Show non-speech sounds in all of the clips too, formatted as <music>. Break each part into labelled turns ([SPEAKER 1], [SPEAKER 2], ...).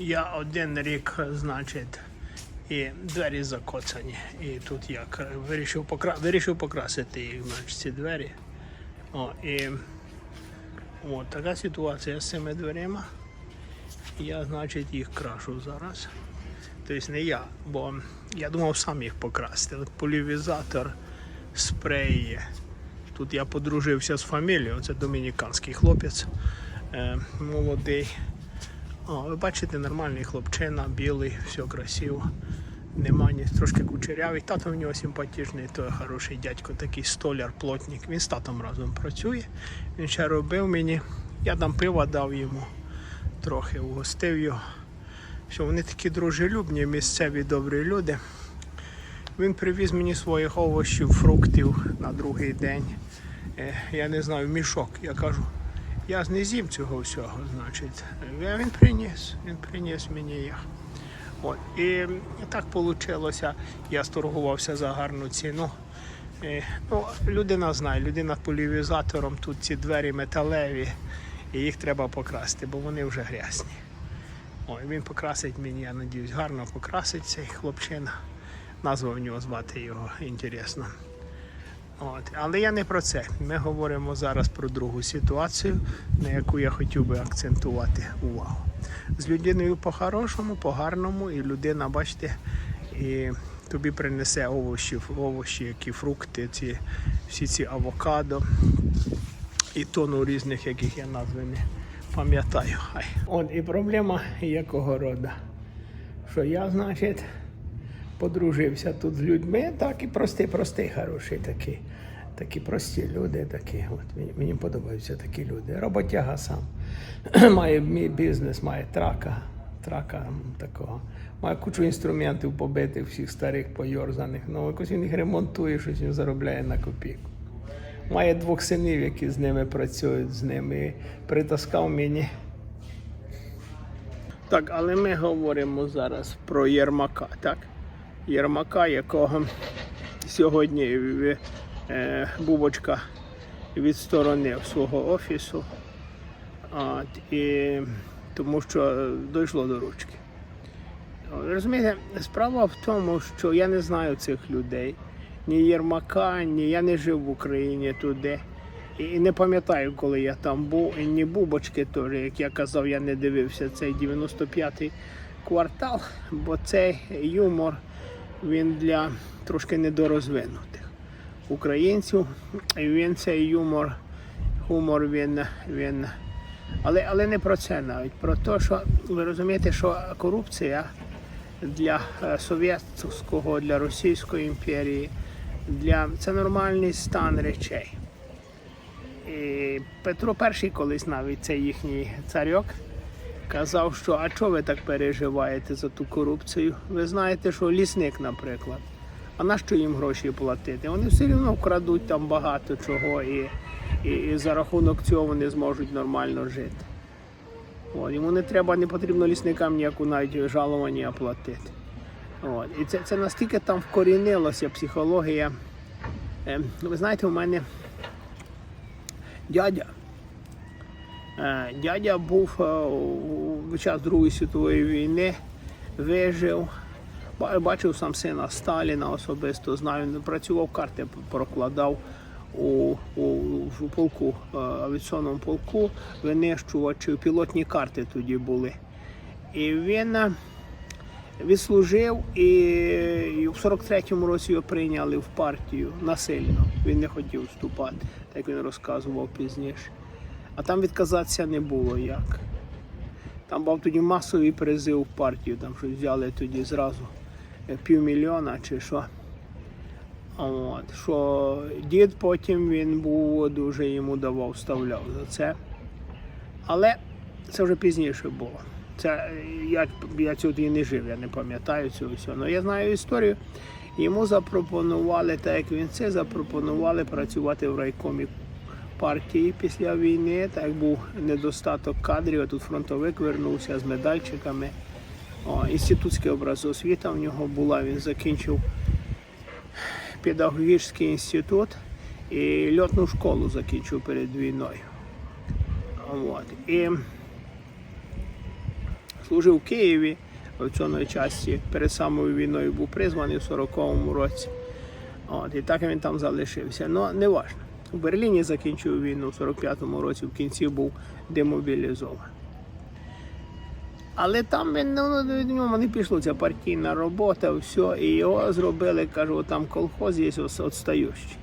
[SPEAKER 1] Я один рік, значить, і двері закоцані. І тут я вирішив, покра... вирішив покрасити їх, значить, ці двері. О, і от така ситуація з цими дверима. Я, значить, їх крашу зараз. Тобто не я, бо я думав сам їх покрасити. Але Полівізатор, спрей. Тут я подружився з фамілією, це домініканський хлопець, е, молодий. О, ви бачите, нормальний хлопчина, білий, все красиво. Нема ні трошки кучерявий. Тато в нього симпатичний, то хороший дядько, такий столяр, плотник. Він з татом разом працює. Він ще робив мені. Я там пива дав йому, трохи угостив його. Що вони такі дружелюбні, місцеві добрі люди. Він привіз мені своїх овочів, фруктів на другий день. Е, Я не знаю, мішок. Я кажу, я ж не з'їм цього всього, значить. Е, Він приніс, він приніс мені їх. От. І так вийшло, я сторгувався за гарну ціну. Е, Ну, людина знає, людина полівізатором, тут ці двері металеві, і їх треба покрасти, бо вони вже грязні. Ой, він покрасить мені, я надіюсь, гарно покрасить цей хлопчина. Назва в нього звати його інтересно. От. Але я не про це. Ми говоримо зараз про другу ситуацію, на яку я хотів би акцентувати увагу. З людиною по-хорошому, по-гарному, і людина, бачите, і тобі принесе овочі, овочі, які фрукти, ці, всі ці авокадо і тону різних, яких я назви не пам'ятаю. От і проблема якого роду. Що я, значить, подружився тут з людьми, так і простий, простий, хороший такий. Такі прості люди, такі. От мені, мені подобаються такі люди. Роботяга сам. <clears throat> має мій бізнес, має трака, трака такого. Має кучу інструментів побитих, всіх старих, пойорзаних. Ну, якось він їх ремонтує, щось він заробляє на копійку. Має двох синів, які з ними працюють з ними. Притаскав мені. Так, але ми говоримо зараз про Єрмака, так? Єрмака, якого сьогодні е, Бубочка відсторонив свого офісу. От, і, тому що дійшло до ручки. Розумієте, справа в тому, що я не знаю цих людей. Ні Єрмака, ні я не жив в Україні туди. І і не пам'ятаю, коли я там був, і ні Бубочки теж, як я казав, я не дивився цей 95-й квартал, бо цей юмор він для трошки недорозвинутих українців. Він цей юмор, гумор, він, він. Але, але не про це навіть. Про те, що ви розумієте, що корупція для е, совєтського, для Російської імперії, для це нормальний стан речей. І Петро І колись навіть цей їхній царьок казав, що а чого ви так переживаєте за ту корупцію? Ви знаєте, що лісник, наприклад. А на що їм гроші платити? Вони все одно вкрадуть там багато чого, і, і, і за рахунок цього вони зможуть нормально жити. От, йому не треба, не потрібно лісникам ніяку навіть жалування платити. От. І це, це настільки там вкорінилося психологія. Е, ви знаєте, у мене дядя. Е, Дядя був е, у час Другої світової війни, вижив, бачив сам сина Сталіна особисто, знаю, він працював, карти прокладав у, у, у полку, е, авіаційному полку, винищувачів, пілотні карти тоді були. І він е, відслужив і в 43-му році його прийняли в партію насильно. Він не хотів вступати, так він розказував пізніше. А там відказатися не було як. Там був тоді масовий призив в партію, там щось взяли тоді зразу е, півмільйона чи що. От, що дід потім він був дуже йому давав, вставляв за це. Але це вже пізніше було. Це я, я цього тоді не жив, я не пам'ятаю цього всього. Але я знаю історію. Йому запропонували, так як він це, запропонували працювати в райкомі партії після війни. Так як був недостаток кадрів, тут фронтовик вернувся з медальчиками. О, інститутська образосвіта в нього була, він закінчив педагогічний інститут і льотну школу закінчив перед війною. От. І служив в Києві в цьому часі. Перед самою війною був призваний в 40-му році. От, і так він там залишився. Ну, не важно. У Берліні закінчив війну в 45-му році, в кінці був демобілізований. Але там він, ну, нього не пішло ця партійна робота, все, і його зробили, кажу, там колхоз є отстаючий.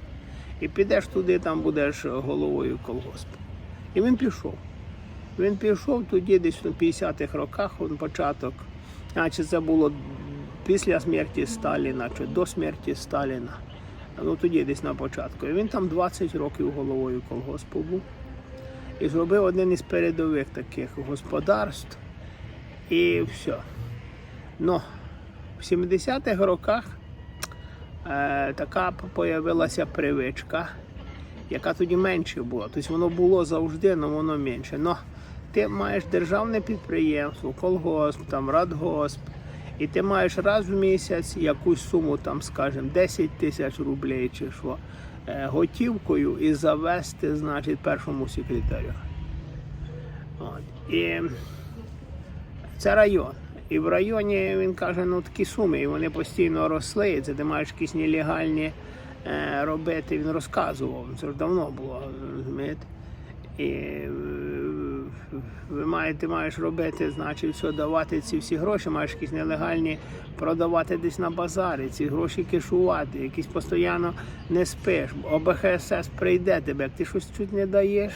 [SPEAKER 1] І підеш туди, там будеш головою колгоспу. І він пішов. Він пішов тоді, десь у 50-х роках, он початок. Чи це було після смерті Сталіна, чи до смерті Сталіна. Ну тоді десь на початку. І він там 20 років головою колгоспу був. І зробив один із передових таких господарств. І все. Ну, в 70-х роках е, така появилася привичка, яка тоді менше була. Тобто воно було завжди, але воно менше. Но ти маєш державне підприємство, колгосп, там, радгосп, і ти маєш раз в місяць якусь суму, там, скажімо, 10 тисяч рублей чи що, е, готівкою і завести, значить, першому секретарю. От. І це район. І в районі він каже, ну такі суми, і вони постійно росли. і Це ти маєш якісь нелегальні е, робити. Він розказував. Це ж давно було, розумієте? І ви маєте, маєш робити, значить, все давати ці всі гроші, маєш якісь нелегальні продавати десь на базарі, ці гроші кешувати, якісь постійно не спиш. ОБХСС прийде тебе, як ти щось чуть не даєш.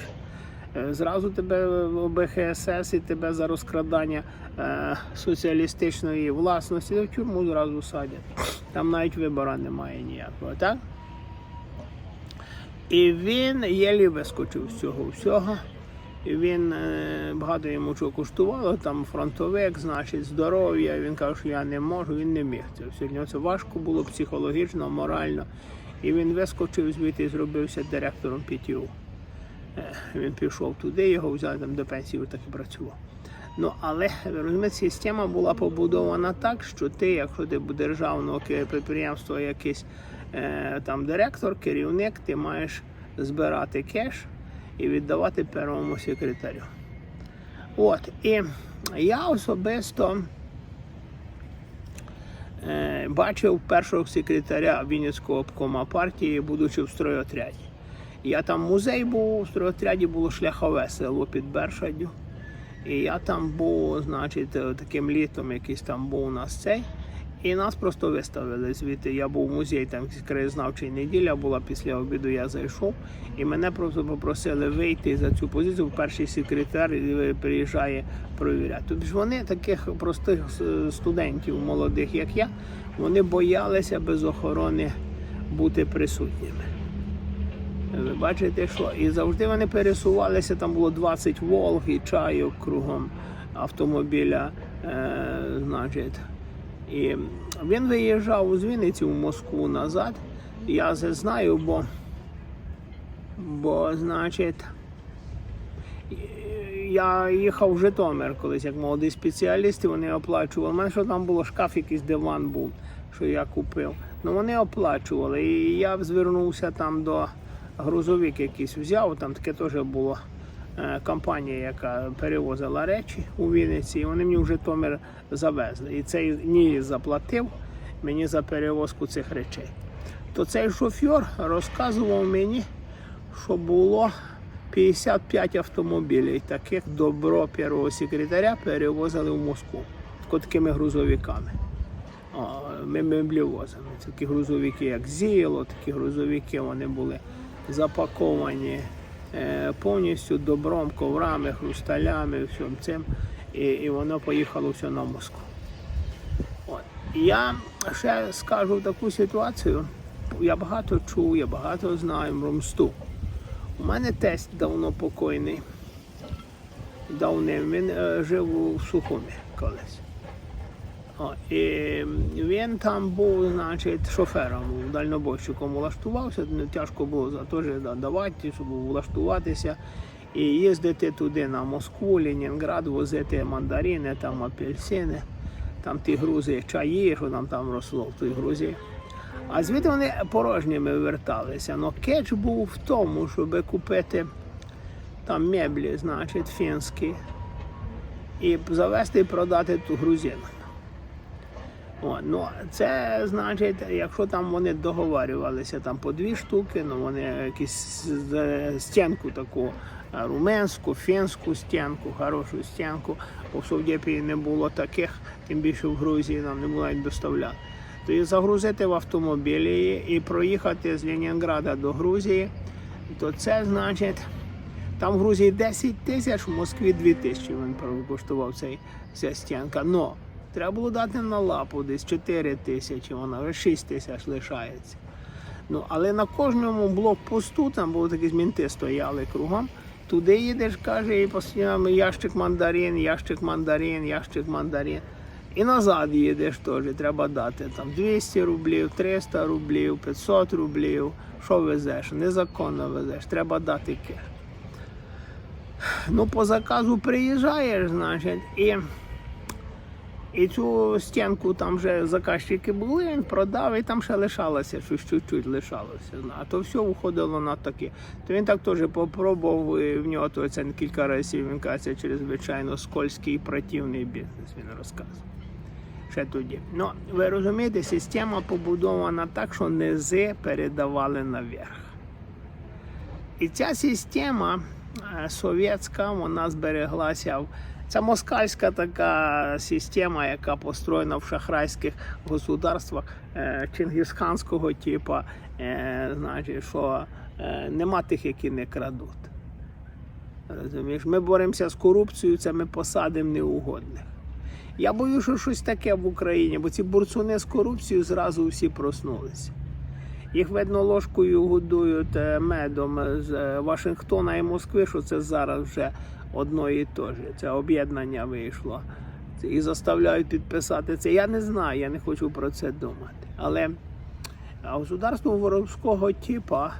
[SPEAKER 1] Е, Зразу тебе ОБХСС і тебе за розкрадання е, соціалістичної власності в тюрму зразу садять. Там навіть вибора немає ніякого, так? І він єлі вискочив з цього всього. Він е, багато йому чого коштувало, там фронтовик, значить, здоров'я. Він каже, що я не можу, він не міг. Це все нього це важко було психологічно, морально. І він вискочив звідти і зробився директором ПТУ. Е, Він пішов туди, його взяли там до пенсії, так і працював. Ну, але розумієте, система була побудована так, що ти, якщо ти державного підприємства якийсь е, там директор, керівник, ти маєш збирати кеш і віддавати первому секретарю. От, і я особисто е, бачив першого секретаря Вінницького обкома партії, будучи в стройотряді. Я там музей був, в стройотряді було шляхове село під Бершадю. І я там був, значить, таким літом якийсь там був у нас цей. І нас просто виставили звідти. Я був в музей, там краєзнавчий неділя була після обіду, я зайшов, і мене просто попросили вийти за цю позицію. Перший секретар приїжджає провіряти. Тобто ж вони таких простих студентів, молодих, як я, вони боялися без охорони бути присутніми. Ви бачите, що і завжди вони пересувалися. Там було 20 Волг і чайок кругом автомобіля. Е, значить. І він виїжджав з Вінниці в Москву назад. Я це знаю, бо, бо значить, я їхав в Житомир колись як молодий спеціаліст, і вони оплачували. У мене що там було шкаф, якийсь диван був, що я купив. Ну вони оплачували. І я звернувся там до грузовик якийсь взяв, там таке теж було компанія, яка перевозила речі у Вінниці, і вони мені в Житомир завезли. І цей ні заплатив мені за перевозку цих речей. То цей шофер розказував мені, що було 55 автомобілів, таких добро першого секретаря перевозили в Москву такими грузовиками. Ми меблівозами. Такі грузовики, як Зіло, такі грузовики вони були запаковані е, повністю добром, коврами, хрусталями, всім цим. І, і воно поїхало все на Москву. От. Я ще скажу таку ситуацію. Я багато чув, я багато знаю Мромсту. У мене тесть давно покойний. Давним він е, жив у Сухумі колись. О, і він там був, значить, шофером, дальнобойщиком влаштувався. Не тяжко було за теж давати, щоб влаштуватися і їздити туди на Москву, Ленінград, возити мандарини, там апельсини, там ті грузи, чаї, що там там росло в тій грузі. А звідти вони порожніми верталися. Но кетч був в тому, щоб купити там меблі, значить, фінські. і завести і продати ту грузинам. О, ну, це значить, якщо там вони договарювалися там по дві штуки, ну вони якусь з- стінку таку руменську, фінську стінку, хорошу стінку, бо в Совдєпії не було таких, тим більше в Грузії нам не було доставляти. То і загрузити в автомобілі і проїхати з Ленінграда до Грузії, то це значить. Там в Грузії 10 тисяч, в Москві 2 тисячі він коштував ця стінка. Но треба було дати на лапу десь 4 тисячі, вона вже 6 тисяч лишається. Ну, але на кожному блокпосту там були такі мінти стояли кругом. Туди їдеш, каже, і постійно ящик мандарин, ящик мандарин, ящик мандарин. І назад їдеш теж, треба дати там 200 рублів, 300 рублів, 500 рублів. Що везеш? Незаконно везеш, треба дати кеш. Ну, по заказу приїжджаєш, значить, і, і цю стінку там вже заказчики були, він продав, і там ще лишалося, щось чуть-чуть лишалося. А то все виходило на таке. То він так теж попробував, і в нього то це кілька разів, він каже, це чрезвичайно скользький і противний бізнес, він розказував. Ще тоді. Ну, ви розумієте, система побудована так, що низи передавали наверх. І ця система е, совєтська, вона збереглася. в- Це москальська така система, яка построєна в шахрайських государствах е, чингісханського типу, е, значить, що е, нема тих, які не крадуть. Розумієш, ми боремося з корупцією, це ми посадимо неугодних. Я боюся, що щось таке в Україні, бо ці бурцуни з корупцією зразу всі проснулися. Їх, видно, ложкою годують медом з Вашингтона і Москви, що це зараз вже одно і те ж. Це об'єднання вийшло. І заставляють підписати це. Я не знаю, я не хочу про це думати. Але государство воровського типа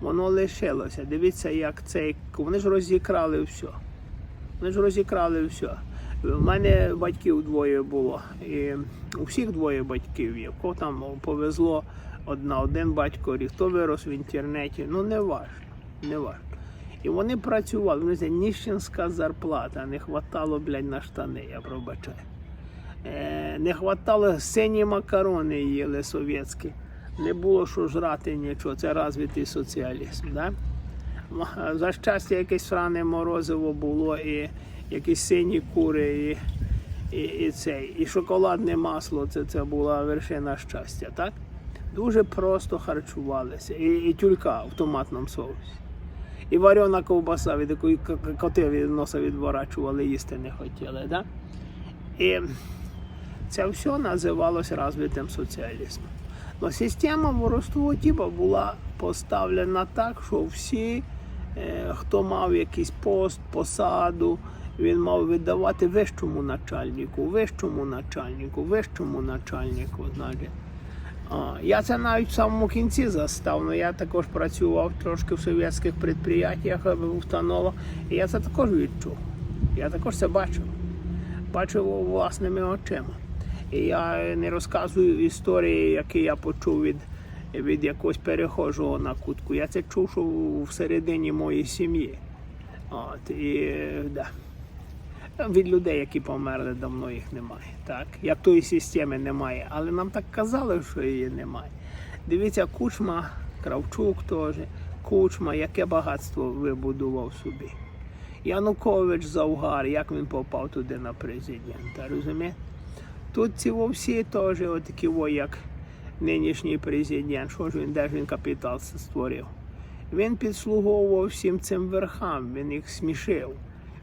[SPEAKER 1] воно лишилося. Дивіться, як цей. Вони ж розікрали все. Вони ж розікрали все. У мене батьків двоє було. І у всіх двоє батьків є. Кого там повезло одна, один батько, хто вирос в інтернеті. Ну не важно, не важно. І вони працювали, вони знаєте, ніщенська зарплата, не хватало, блядь, на штани, я пробачаю. Е, не хватало сині макарони їли совєтські. Не було що жрати нічого. Це розвитий соціалізм. Да? За щастя, якесь сране морозиво було, і якісь сині кури, і, і, і, цей, і шоколадне масло це, це була вершина щастя. Так? Дуже просто харчувалися. І, і тюлька в томатному соусі. І варена ковбаса, від якої коти від носа відворачували, їсти не хотіли. Да? І це все називалось розвитим соціалізмом. Но система воровського типу була поставлена так, що всі, е, хто мав якийсь пост, посаду, він мав віддавати вищому начальнику, вищому начальнику, вищому начальнику. Значить. Я це навіть в самому кінці застав, але я також працював трошки в совєтських підприємствах, в установах, і я це також відчув. Я також це бачив. Бачив власними очима. І я не розказую історії, які я почув від, від якогось перехожого на кутку. Я це чув, що всередині моєї сім'ї. От, і, да. Від людей, які померли, давно їх немає. Так? Як тої системи немає. Але нам так казали, що її немає. Дивіться, кучма, Кравчук теж, кучма, яке багатство вибудував собі. Янукович Завгар, як він попав туди на президента, розумієте? Тут ці всі теж такі, во, як нинішній президент, що ж він, де ж він капітал створив. Він підслуговував всім цим верхам, він їх смішив.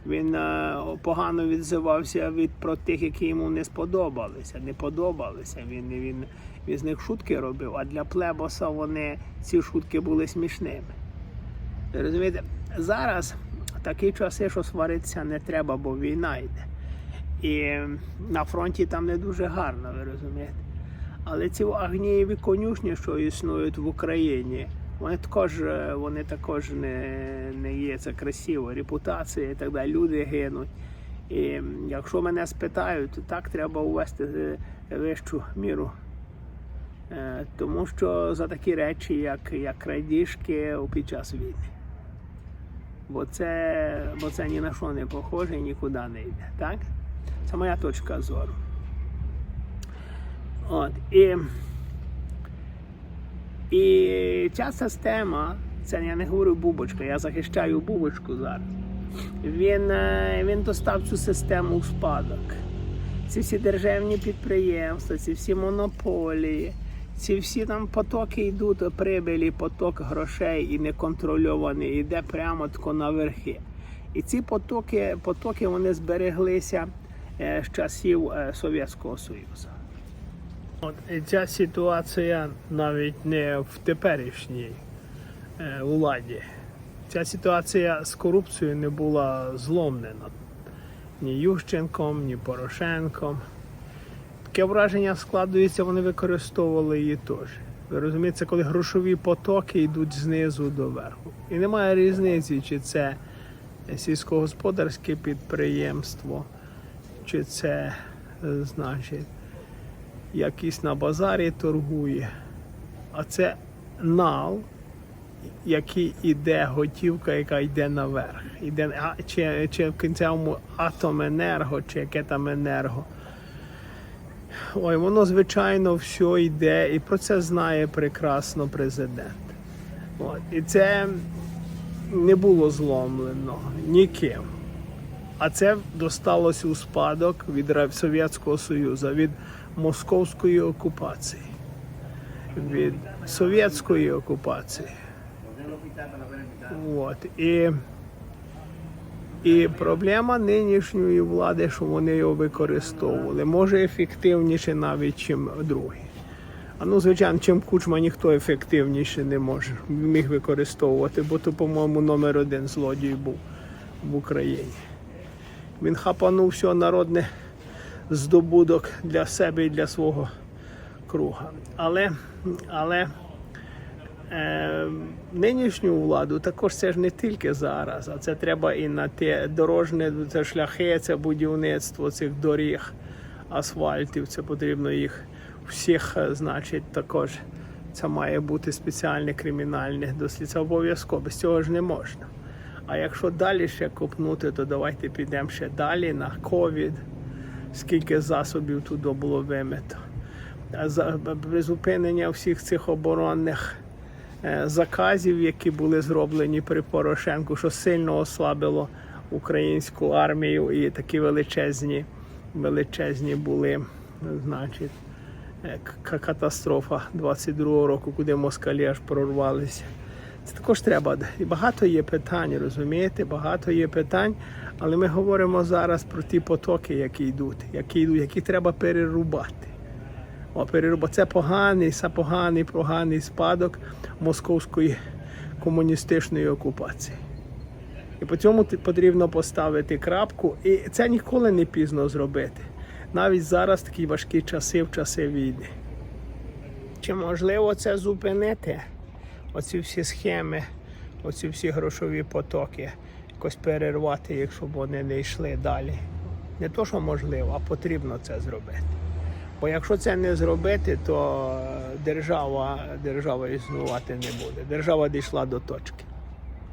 [SPEAKER 1] Він е, погано відзивався від про тих, які йому не сподобалися, не подобалися. Він, він, він з них шутки робив, а для плебоса вони ці шутки були смішними. Розумієте, зараз такі часи, що сваритися не треба, бо війна йде. І на фронті там не дуже гарно, ви розумієте. Але ці агнієві конюшні, що існують в Україні, вони також, е, вони також не, не є це красиво, репутація і так далі. Люди гинуть. І якщо мене спитають, то так треба увести е, вищу міру. Е, Тому що за такі речі, як, як крадіжки під час війни. Бо це, бо це ні на що не похоже і нікуди не йде. Так? Це моя точка зору. От, і, і ця система, це я не говорю бубочка, я захищаю бубочку зараз. Він, е, він достав цю систему у спадок. Ці всі державні підприємства, ці всі монополії, ці всі там потоки йдуть, прибилі, поток грошей і неконтрольований, йде прямо тако на верхи. І ці потоки, потоки вони збереглися е, з часів е, Совєтського Союзу. От і ця ситуація навіть не в теперішній е, владі. Ця ситуація з корупцією не була зломлена ні Ющенком, ні Порошенком. Таке враження складується, вони використовували її теж. Ви розумієте, коли грошові потоки йдуть знизу до верху. І немає різниці, чи це сільськогосподарське підприємство, чи це, е, значить, якийсь на базарі торгує. А це нал, який іде готівка, яка йде наверх. Іде, а, чи, чи в кінцевому атоменерго, чи яке там енерго. Ой, воно, звичайно, все йде, і про це знає прекрасно президент. От. І це не було зломлено ніким. А це досталося у спадок від Совєтського Союзу, від московської окупації, від совєтської окупації. От. І, і проблема нинішньої влади, що вони його використовували, може ефективніше навіть, чим другі. А ну, звичайно, чим кучма ніхто ефективніше не може міг використовувати, бо то, по-моєму, номер один злодій був в Україні. Він хапанув все народне здобудок для себе і для свого круга. Але, але е, нинішню владу також це ж не тільки зараз, а це треба і на те дорожне це шляхи, це будівництво цих доріг, асфальтів. Це потрібно їх всіх, е, значить, також. Це має бути спеціальне кримінальне дослід. Це обов'язково, без цього ж не можна. А якщо далі ще копнути, то давайте підемо ще далі на ковід, скільки засобів туди було вимито. Призупинення всіх цих оборонних е, заказів, які були зроблені при Порошенку, що сильно ослабило українську армію і такі величезні, величезні були, значить, е, катастрофа 22-го року, куди москалі аж прорвалися. Це також треба. Багато є питань, розумієте? Багато є питань, але ми говоримо зараз про ті потоки, які йдуть, які йдуть, які треба перерубати. О, переруба. Це поганий, поганий, поганий спадок московської комуністичної окупації. І по цьому потрібно поставити крапку. І це ніколи не пізно зробити. Навіть зараз такі важкі часи в часи війни. Чи можливо це зупинити? Оці всі схеми, оці всі грошові потоки, якось перервати, якщо б вони не йшли далі. Не то, що можливо, а потрібно це зробити. Бо якщо це не зробити, то е, держава, держава існувати не буде. Держава дійшла до точки.